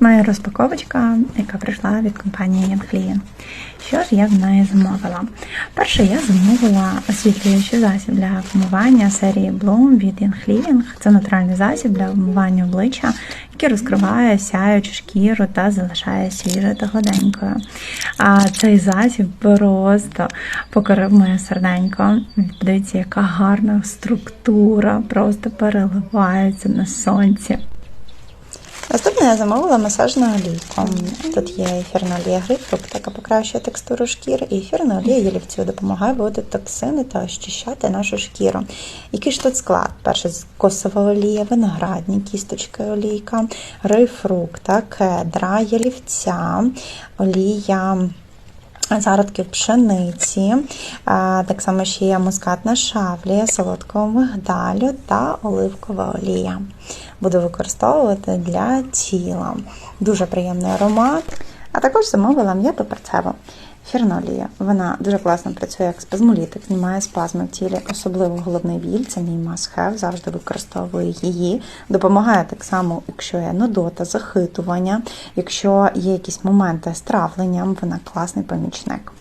Моя розпаковочка, яка прийшла від компанії Янхлієн. Що ж я в неї замовила? Перше, я замовила освітлюючий засіб для вмивання серії Bloom від Янхлієн. Це натуральний засіб для вмивання обличчя, який розкриває сяючу шкіру та залишає свіжою та гладенькою. А цей засіб просто покорив моє серденько. Подивіться, яка гарна структура, просто переливається на сонці. Наступне я замовила масажну олійку. Тут є ефірна олія грейпфрут, яка покращує текстуру шкіри, і ефірна олія ялівцю допомагає виводити токсини та очищати нашу шкіру. Який ж тут склад? Перше косова олія, виноградні кісточки олійка, грейпфрукта, кедра, ялівця, олія. Зародків пшениці, так само ще є мускатна шавлія, солодкого мигдалю та оливкова олія. Буду використовувати для тіла. Дуже приємний аромат. А також замовила м'яту перцеву. Ефірна олія. Вона дуже класно працює як спазмолітик, знімає спазми в тілі, особливо головний біль, це мій must-have, завжди використовую її. Допомагає так само, якщо є нудота, захитування, якщо є якісь моменти з травленням, вона класний помічник.